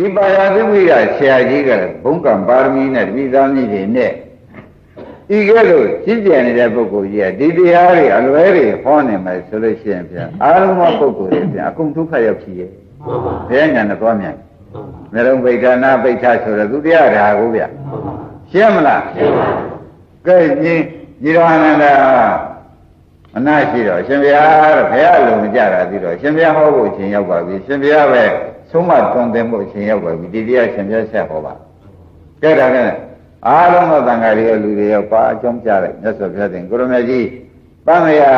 ဒီပါရသဝိကဆရာကြီးကလည်းဘုံကံပါရမီနဲ့တပိသားမိတွေနဲ့ဤကဲ့သို့ကြီးကျယ်နေတဲ့ပုဂ္ဂိုလ်ကြီးကဒီတရားတွေအလွဲတွေဟောနေမယ်ဆိုလို့ရှိရင်ဗျာအားလုံးသောပုဂ္ဂိုလ်တွေဗျာအကုန်ဒုက္ခရောက်ဖြစ်ရဲ့ဘယ်ညာနဲ့သွားမြန်မျက်လုံးပိဋ္ဌာနာပိဋ္ဌာဆိုတော့သူတရားဓာကိုဗျာရှင်းမလားရှင်းပါကဲညီညီတော်အနန္ဒာအနာရှိတော့ရှင်ဘုရားတော့ဘုရားလုံးမကြတာပြီးတော့ရှင်ဘုရားဟောဖို့အချိန်ရောက်ပါပြီရှင်ဘုရားပဲ ဆုံးမတွန်သင်ဖို့အချိန်ရောက်ပါပြီဒီတရားရှင်ဘုရားဆက်ဟောပါကဲဒါကဲအားလုံးသောတန်ဃာတွေရောလူတွေရောပါအကြောင်းကြားလိုက်မြတ်စွာဘုရားတင်ကိုရမကြီးပန်းမယာ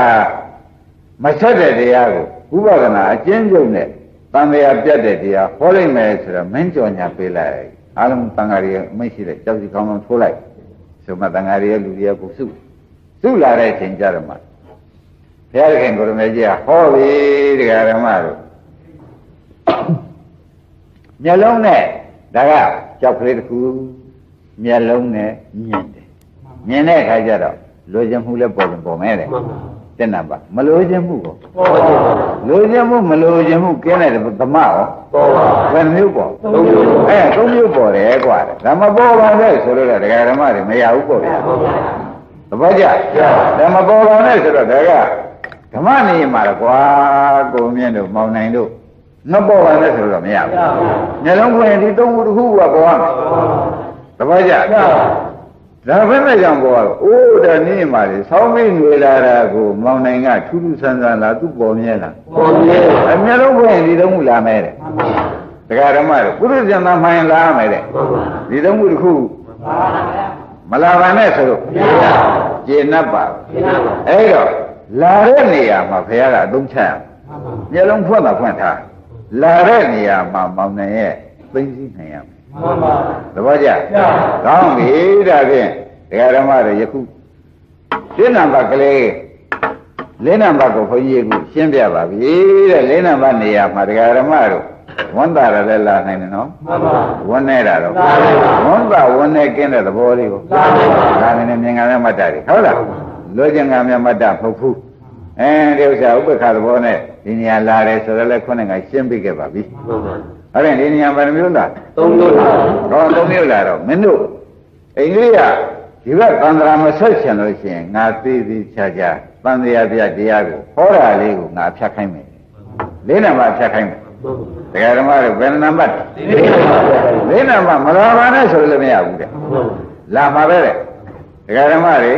မဆက်တဲ့တရားကိုဥပဒနာအကျဉ်းချုပ်နဲ့တန်တရားပြတ်တဲ့တရားဟောလိုက်မယ်ဆိုတော့မင်းကြော်ညာပေးလိုက်အားလုံးတန်ဃာတွေအမိတ်ရှိတဲ့ကြောက်စီကောင်းကောင်းထိုးလိုက်ဆိုမှတန်ဃာတွေလူတွေကိုစုစုလာတဲ့အချိန်ကြတော့မှဘုရားခင်ကိုရမကြီးကဟောပြီတရားဓမ္မတို့ မျက်လုံးနဲ့ဒါကကြောက်ကလေးတစ်ခုမျက်လုံးနဲ့မြင်တယ်မြင်တဲ့အခါကျတော့လိုချင်မှုလည်းပေါ်ရင်ပေါ်မယ်တဲ့တက်နံပါမလိုချင်မှုကိုလိုချင်မှုမလိုချင်မှုကင်းတဲ့ဓမ္မရောဘယ်မျိုးပေါ်အဲသုံးမျိုးပေါ်တယ်ကွာဒါမပေါ်ပါနဲ့ဆိုလို့တော့ဒကာဓမ္မတွေမရဘူးပေါ့ဗျာသဘောကျဒါမပေါ်ပါနဲ့ဆိုတော့ဒါကဓမ္မနေမှာကွာကိုမြင့်တို့မောင်နိုင်တို့ မပေါ်ပါနဲ့ဆိုတော့မရဘူးမျက်လုံးဖွင့်ဒီသုံးခုတစ်ခုကပေါ်ရမယ်သဘောကျဒါပဲမဲ့ကြောင့်ပေါ်တော့အိုးဒါနေမှာလေဆောင်းမိငွေလာတာကိုမောင်နိုင်ကထူးထူးဆန်းဆန်းလာသူ့ပေါ်မြဲလားပေါ်မြဲအမျက်လုံးဖွင့်ဒီသုံးခုလာမယ်တဲ့တရားဓမ္မတို့ပုရိသင်သားမှန်လာမယ်တဲ့ဒီသုံးခုတစ်ခုမလာပါနဲ့ဆိုတော့ကျေနပ်ပါအဲ့တော့လာတဲ့နေရာမှာဘုရားကအသုံးချရမျက်လုံးဖွင့်တာဖွင့်ထား လာတဲ့နေရာမှာမောင်နိုင်ရဲ့သိသိနိုင်ရမယ်မှန်ပါသဘောကျကောင်းပြီဒါဖြင့်ဒကာဓမ္မတွေယခုရှင်းနံပါတ်ကလေးလေးနံပါတ်ကိုခွန်ကြီးကရှင်းပြပါပြီတဲ့လေးနံပါတ်နေရာမှာဒကာဓမ္မတို့ဝန်တာလည်းလာနိုင်တယ်နော်မှန်ပါဝန်နေတာတော့ဝန်တာဝန်နေကင်းတဲ့သဘောလေးကိုဒါလည်းမြင်ငါနဲ့မှတ်တာတွေဟုတ်လားလွယ်ကျင်ငါမြတ်မှတ်တာမဟုတ်ဘူး အဲဒီဥစ္စာဥပ္ပခါသဘောနဲ့ဒီနေရာလာတယ်ဆိုတော့လည်းခုနကရှင်းပြခဲ့ပါပြီမှန်ပါအဲ့ဒါဒီနေရာဘယ်နှမျိုးလားသုံးမျိုးလားဟောသုံးမျိုးလားတော့မင်းတို့အိန္ဒိယဒီဘက်သံဃာမဆက်ချင်လို့ရှိရင်ငါသေးသေးချာချာသံဃာပြတရားကိုဟောတာလေးကိုငါဖြတ်ခိုင်းမယ်လေးနံပါတ်ဖြတ်ခိုင်းမယ်တရားဓမ္မတို့ဘယ်နံပါတ်လေးနံပါတ်မလာပါနဲ့ဆိုလို့မရဘူးတဲ့လာမှာပဲတဲ့တရားဓမ္မတွေ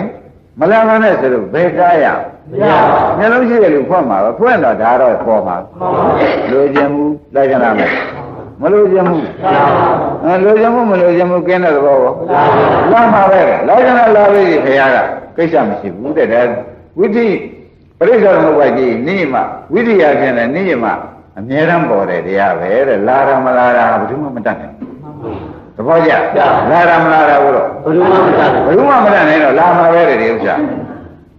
မလာပါနဲ့ဆိုလို့ဘယ်ကားရမရဘူးမျက်လုံးရှိတဲ့လူဖွင့်မှာပဲဖွင့်တော့ဒါတော့ပေါ်မှာလိုချင်မှုလိုက်ကြလားမယ်မလိုချင်မှုအဲလိုချင်မှုမလိုချင်မှုကင်းတဲ့သဘောကောလာမှာပဲလာကြလားလာပြီခင်ဗျားကကိစ္စမရှိဘူးတဲ့ဒါဝိသိပရိစ္ဆေသမုပ္ပါကြီးနိမဝိရိယဖြင့်လည်းနိမအမြဲတမ်းပေါ်တယ်တရားပဲတဲ့လာရမလာတာဘယ်သူမှမတတ်နိုင် သဘောကျလာရမလာတာဘုရောဘယ်သူမှမတတ်ဘယ်သူမှမတတ်နိုင်တော့လာမှာပဲတဲ့ဒီဥစ္စာ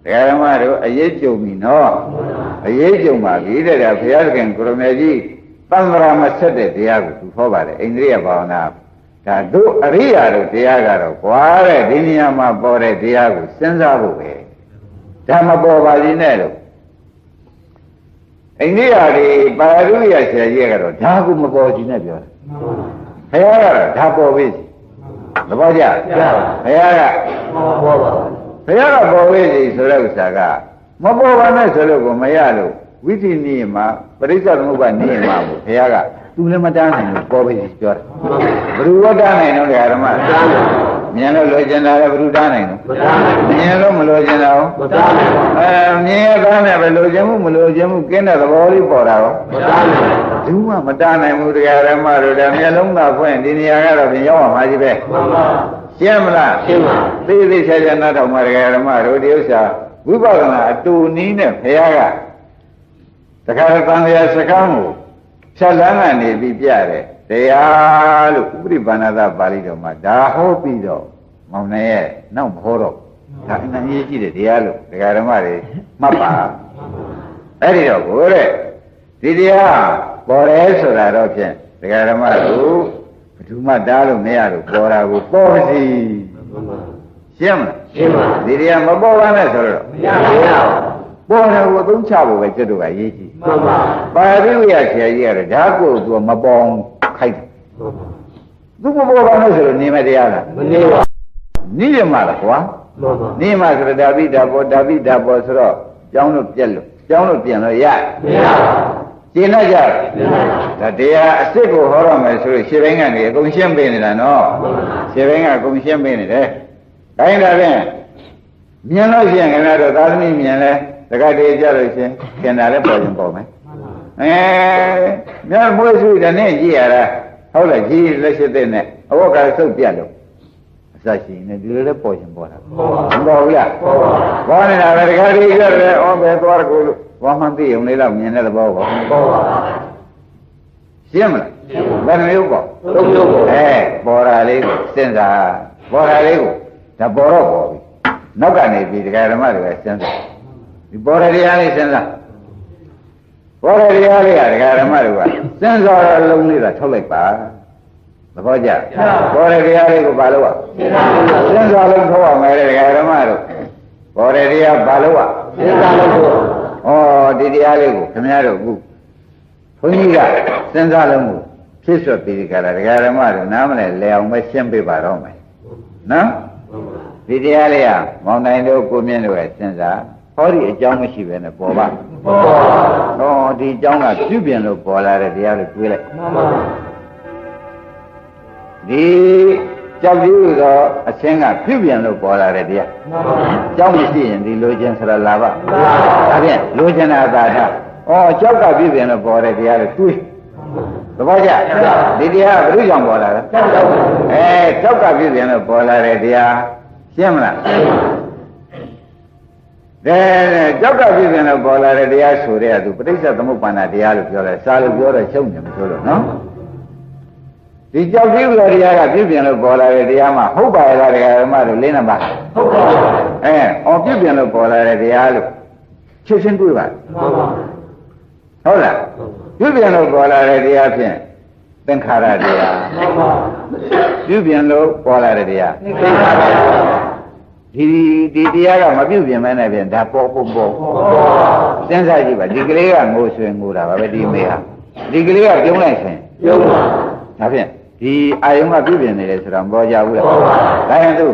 တရားဓမ္မတို့အရေးကြုံပြီနော်အရေးကြုံပါပြီတဲ့ဒါဘုရားသခင်ကိုရမေကြီးသံဃာမဆက်တဲ့တရားကိုသူဟောပါတယ်အိန္ဒိယဘာဝနာဒါတို့အရိယာတို့တရားကတော့ကွာတဲ့ဒီနေရာမှာပေါ်တဲ့တရားကိုစဉ်းစားဖို့ပဲဒါမပေါ်ပါလိမ့်နဲ့လို့အိန္ဒိယတွေပါရုရဆရာကြီးကတော့ဒါကိုမပေါ်ခြင်းနဲ့ပြောတယ် ဘုရားကတော့ဒါပေါ်ပြီသဘောကျဘုရားကပေါ်ပါဘုရားကပေါ်ပြီဆိုတဲ့ဥစ္စာကမပေါ်ပါနဲ့ဆိုလို့ကိုမရလို့ဝိသီနိမှာပရိစ္ဆေသမုပ္ပါနိမှာကိုဘုရားကသူလည်းမတန်းနိုင်လို့ပေါ်ပြီပြောတယ်ဘ누구ဝတ္တနိုင်တော့ဓမ္မ မြင်လို့လိုချင်တာလည်းဘ누구တားနိုင်တော့မြင်လို့မလိုချင်တာရောအဲမြင်ရသားနဲ့ပဲလိုချင်မှုမလိုချင်မှုကင်းတဲ့သဘောလေးပေါ်တာရောဘူးမှမတားနိုင်ဘူးတရားဓမ္မတို့လည်းမျက်လုံးသာဖွင့်ဒီနေရာကတော့ပြင်ရောက်အောင်ပါကြီးပဲရှင်းမလားရှင်းပါသိသိချာချာနားထောင်မှာတရားဓမ္မတို့ဒီဥစ္စာဝိပဿနာအတူနည်းနဲ့ဘုရားကတခါတန်ရာစကားကိုဖြတ်လန်းကနေပြီးပြတယ် တရားလို့ဥပရိပါဏသပါဠိတော်မှာဒါဟောပြီးတော့မောင်နိုင်ရဲ့နောက်မဟောတော့ဒါအနည်းကြီးတဲ့တရားလို့ဒကာဓမ္မတွေမှတ်ပါအဲ့ဒီတော့ကိုတဲ့ဒီတရားပေါ်တယ်ဆိုတာတော့ဖြင့်ဒကာဓမ္မတို့ဘယ်သူမှတားလို့မရလို့ပေါ်တာကိုပေါ်ပါစီရှင်းမလားရှင်းပါဒီတရားမပေါ်ပါနဲ့ဆိုတော့မရပါဘူးပေါ်တယ်ကိုသုံးချဖို့ပဲကျွတ်တို့ကရေးကြည့်မှန်ပါပါဠိဝိယဆရာကြီးကတော့ဓာတ်ကိုသူမပေါအောင် ခိုက်သူမပေါ်ပါနဲ့ဆိုလို့နေမတရားလားမနေပါနေရမှာလားကွာမှန်ပါနေမှဆိုတော့ဒါပိဒါပေါ်ဒါပိဒါပေါ်ဆိုတော့ကျောင်းလို့ပြက်လို့ကျောင်းလို့ပြန်လို့ရမရပါကျင်းလိုက်ကြတယ်မရပါဒါတရားအစ်စ်ကိုဟောရမယ်ဆိုလို့ရှင်းပိုင်းကနေအကုန်ရှင်းပေးနေတာနော်ရှင်းပိုင်းကအကုန်ရှင်းပေးနေတယ်ဒါရင်ဒါဖြင့်မြင်လို့ရှိရင်ခင်ဗျားတို့သာသမီမြင်လဲတက္ကတိကြလို့ရှိရင်ခင်တာလည်းပေါ်ရင်ပေါ်မယ်အဲ မြတ်မွေးစုတဲ့နဲ့ကြည့်ရတာဟုတ်လားကြည့်လက်ရှိတဲ့နဲ့အဝတ်ကစုပ်ပြတ်လို့အစရှိနေဒီလိုလည်းပေါ်ရင်ပေါ်တာမပေါ်ဘူးလားပေါ်ပါဘောနေတာပဲတခါတည်းကြတယ်ဩဘယ်သွားရကိုလို့ဘောမှန်သိုံလေးတော့မြင်တဲ့သဘောပေါ့ပေါ်ပါရှင်းမလားဘယ်နှမျိုးပေါ့သုံးမျိုးပေါ်အဲပေါ်တာလေးကိုစဉ်းစားပေါ်တာလေးကိုဒါပေါ်တော့ပေါ်ပြီနောက်ကနေပြီဒကာဓမ္မတွေပဲစဉ်းစားဒီပေါ်တဲ့တရားလေးစဉ်းစား ပေါ်တဲ့တရားလေးကဒကာဓမ္မတွေကစဉ်းစားတော့လုံးလေးသာထုတ်လိုက်ပါသဘောကျပေါ်တဲ့တရားလေးကိုဘာလို့စဉ်းစားလို့စဉ်းစားလုံးထုတ်အောင်မယ်ဒကာဓမ္မတို့ပေါ်တဲ့တရားဘာလို့စဉ်းစားလို့ဩဒီတရားလေးကိုခင်ဗျားတို့အခုဘုန်းကြီးကစဉ်းစားလုံးကိုဖြစ်ဆွပြီးဒီကလာဒကာဓမ္မတို့နားမလဲလဲအောင်ပဲရှင်းပြပါတော့မယ်နော်ဒီတရားလေးကမောင်နိုင်တို့ကိုမြင့်တို့ရဲ့စဉ်းစားဟောဒီအကြောင်းမရှိပဲနဲ့ပေါ်ပါ ပေါ်ပါဟောဒီအကြောင်းကပြုပြင်လို့ပေါ်လာတဲ့တရားတွေတွေးလိုက်မှန်ပါဒီကြောက်ပြီးတော့အချင်းကပြုပြင်လို့ပေါ်လာတဲ့တရားမှန်ပါကြောက်မရှိရင်ဒီလိုခြင်းဆိုတော့လာပါမှန်ပါဒါဖြင့်လိုချင်တာသာထဩကြောက်ကပြည့်ပြင်လို့ပေါ်တဲ့တရားတွေတွေးသဘောကျဒီတရားကဘယ်လိုကြောင့်ပေါ်လာလဲကြောက်ကြောက်အဲကြောက်ကပြည့်ပြင်လို့ပေါ်လာတဲ့တရားရှင်းမလား ဒါကြောက်ကပြည့်ပြင်လို့ပေါ်လာတဲ့တရားဆိုတဲ့ကသူပဋိစ္စသမုပ္ပါဒတရားလို့ပြောတယ်စာလို့ပြောတယ်ရှုံနေမပြောလို့နော်ဒီကြောက်ပြီးလို့တရားကပြည့်ပြင်လို့ပေါ်လာတဲ့တရားမှာဟုတ်ပါရဲ့လားတရားဓမ္မတို့လင်းနေပါဟုတ်ပါအဲအော်ပြည့်ပြင်လို့ပေါ်လာတဲ့တရားလို့ချက်ချင်းတွေးပါမှန်ပါဟုတ်လားပြုပြင်လို့ပေါ်လာတဲ့တရားဖြင့်သင်္ခါရတရားမှန်ပါပြုပြင်လို့ပေါ်လာတဲ့တရားသင်္ခါရပါ ဒီဒီတရားကမပြုပြင်မဲနဲ့ဖြင့်ဒါပေါ်ပေါ်ပေါ်ပေါ်ပါစဉ်းစားကြည့်ပါဒီကလေးကငိုဆွေငိုတာပါပဲဒီမေဟာဒီကလေးကပြုံးလိုက်ဆွင်ပြုံးပါဒါဖြင့်ဒီအာယုံကပြုပြင်နေတယ်ဆိုတော့မပေါ်ကြဘူးလားပေါ်ပါဒါရင်သူ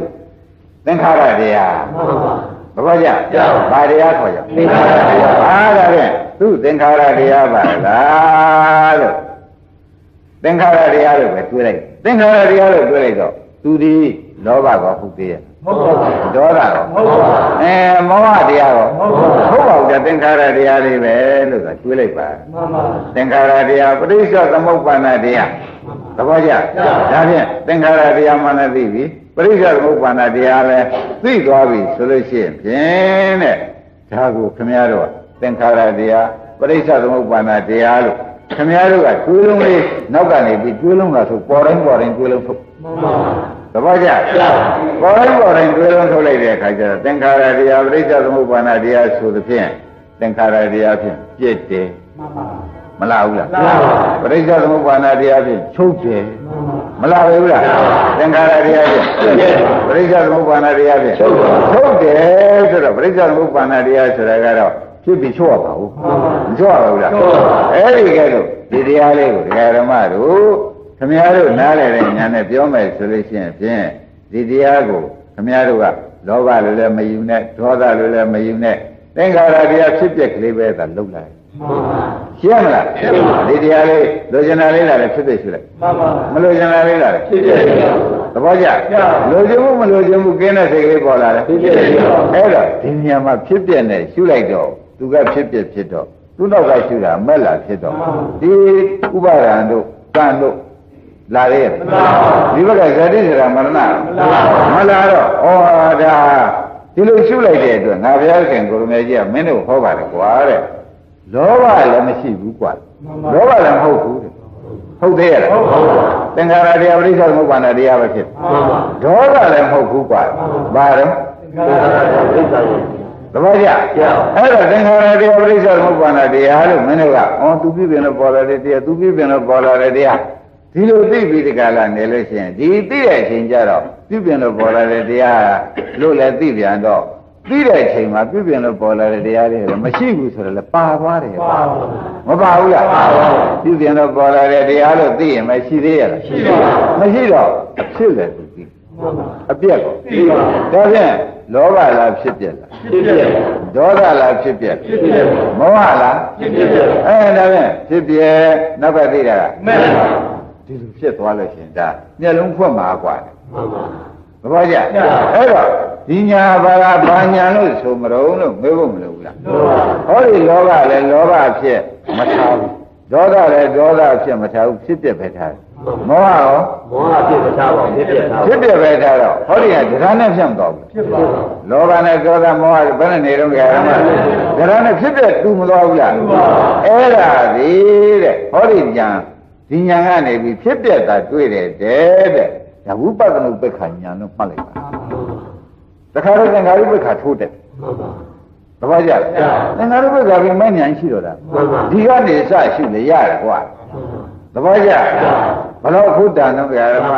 သင်္ခါရတရားမှန်ပါဘဘောကြကြပါဘာတရားခေါ်ကြသင်္ခါရတရားအားဒါဖြင့်သူသင်္ခါရတရားပါလားလို့သင်္ခါရတရားလို့ပဲတွေးလိုက်သင်္ခါရတရားလို့တွေးလိုက်တော့သူဒီလောဘကောဟုတ်သေးရဲ့ ဟုတ်ပါဘူးဒေါသကောဟုတ်ပါဘူးအဲမောဟတရားကောဟုတ်ပါဘူးဟုတ်ပါဘူးဗျသင်္ခါရတရားလေးပဲလို့ဆိုတွေးလိုက်ပါမှန်ပါသင်္ခါရတရားပရိစ္ဆေသမုပ္ပါဒတရားသဘောကျဒါဖြင့်သင်္ခါရတရားမှလည်းသိပြီပရိစ္ဆေသမုပ္ပါဒတရားလည်းသိသွားပြီဆိုလို့ရှိရင်ဖြင့်တဲ့ဒါကိုခမည်းတော်သင်္ခါရတရားပရိစ္ဆေသမုပ္ပါဒတရားလို့ခမည်းတော်ကတွေးလုံးလေးနောက်ကနေပြီးတွေးလုံးလာဆိုပေါ်တိုင်းပေါ်တိုင်းတွေးလုံးထုတ်မှန်ပါ သဘောကျပေါ်တိုင်းပေါ်တိုင်းတွေးလုံးထုတ်လိုက်တဲ့အခါကျတော့သင်္ခါရတရားပရိစ္ဆေသမုပ္ပါဒတရားဆိုသဖြင့်သင်္ခါရတရားဖြင့်ပြည့်တယ်မှန်ပါမလားဘူးလားမှန်ပါပရိစ္ဆေသမုပ္ပါဒတရားဖြင့်ချုပ်တယ်မှန်ပါမလားပဲဘူးလားသင်္ခါရတရားဖြင့်ပရိစ္ဆေသမုပ္ပါဒတရားဖြင့်ချုပ်တယ်ဆိုတော့ပရိစ္ဆေသမုပ္ပါဒတရားဆိုတာကတော့ဖြစ်ပြီးချုပ်ရပါဘူးမချုပ်ရပါဘူးလားအဲ့ဒီကဲတော့ဒီတရားလေးကိုဒကာရမတို့ ခမည်းတော်နားလည်တဲ့ညာနဲ့ပြောမယ်ဆိုလို့ရှိရင်ဖြင့်ဒီတရားကိုခမည်းတော်ကလောဘလိုလည်းမယူနဲ့ဒေါသလိုလည်းမယူနဲ့သင်္ခါရတရားဖြစ်ပြက်ကလေးပဲသာလုံလိုက်မှန်ပါရှင်းမလားဒီတရားလေးလိုချင်တာလေးလာတယ်ဖြစ်ဖြစ်ရှိလိုက်မှန်ပါမလိုချင်တာလေးလာတယ်ဖြစ်ဖြစ်ဖြစ်သဘောကျလိုချင်မှုမလိုချင်မှုကင်းတဲ့စိတ်ကလေးပေါ်လာတယ်ဖြစ်ဖြစ်ဖြစ်အဲ့တော့ဒီနေရာမှာဖြစ်ပြနေရှုလိုက်တော့သူကဖြစ်ပြဖြစ်တော့သူနောက်ကရှုတာမက်လာဖြစ်တော့ဒီဥပါဒံတို့ကံတို့ လာရဲ့ဒီဘက်ကဇတိစရာမရဏမလာတော့ဩဒါဒီလိုရှုလိုက်တဲ့အတွက်ငါဘုရားခင်ကိုရမေကြီးကမင်းတို့ဟောပါတယ်ကွာတဲ့လောဘလည်းမရှိဘူးကွာလောဘလည်းမဟုတ်ဘူးတဲ့ဟုတ်သေးရဲ့လားဟုတ်ပါဘူးသင်္ခါရတရားပရိစ္ဆေသမုပ္ပါဒတရားပဲဖြစ်မှန်ပါဒေါသလည်းမဟုတ်ဘူးကွာဘာတော့သင်္ခါရတရားပြိဿရဲ့သဘောကျအဲ့တော့သင်္ခါရတရားပရိစ္ဆေသမုပ္ပါဒတရားလို့မင်းတို့ကအော်သူပြည့်ပြင်လို့ပေါ်လာတဲ့တရားသူပြည့်ပြင်လို့ပေါ်လာတဲ့တရား ဒီလိုသိပြီးဒီကလာနေလို့ရှိရင်ဒီသိတဲ့အချိန်ကျတော့ပြည့်ပြင်လို့ပေါ်လာတဲ့တရားလို့လည်းသိပြန်တော့ပြီးတဲ့အချိန်မှာပြုပြင်လို့ပေါ်လာတဲ့တရားတွေလည်းမရှိဘူးဆိုတော့လည်းပါသွားတယ်ပါပါမပါဘူးလားပါပါပြုပြင်လို့ပေါ်လာတဲ့တရားလို့သိရင်မရှိသေးရလားရှိပါပါမရှိတော့အဖြစ်လည်းသူသိမှန်ပါအပြက်ကိုသိပါဒါဖြင့်လောဘလားဖြစ်ပြက်လားဖြစ်ပြဒေါသလားဖြစ်ပြက်ဖြစ်ပြမောဟလားဖြစ်ပြအဲဒါဖြင့်ဖြစ်ပြက်နောက်ကသိတာကမှန်ပါ ဒီလိုဖြစ်သွားလို့ရှင်ဒါမျက်လုံးဖွင့်မှာกว่าတယ် မှန်ပါ သဘောကျအဲ့တော့ဒီညာဘာကဘာညာလို့ဆိုမတော့လို့မေးဖို့မလိုဘူးလား လောဘ ဟောဒီလောဘလည်းလောဘဖြစ်မထားဘူးဒေါသလည်းဒေါသဖြစ်မထားဘူးဖြစ်ပြက်ပဲထားတယ်မောဟရော မောဟဖြစ်မထားပါဘူးဖြစ်ပြထား ဖြစ်ပြက်ပဲထားတော့ဟောဒီကဒရာနဲ့ဖြန့်သွားဘူး ဖြစ်ပါ လောဘနဲ့ဒေါသမောဟဘယ်နဲ့နေတော့ကြရမှာဒရာနဲ့ဖြစ်ပြက်တူမသွားဘူးလားအဲ့ဒါဒီတဲ့ဟောဒီညာ ဒီညာကနေပြီးဖြစ်ပြက်တာတွေ့တယ်တဲ့တဲ့ဒါဝိပဿနာပက္ခညာလို့မှတ်လိုက်ပါတခါတော့သင်္ခါရုပ္ပခထိုးတယ်မှန်ပါသဘောကျလားသင်္ခါရုပ္ပခပြီးမဲ့ညာရှိတော့တာမှန်ပါဒီကနေစရှိလေရတယ်ကွာသဘောကျဘယ်တော့ဖုဒ္ဒါနုဗျာရမ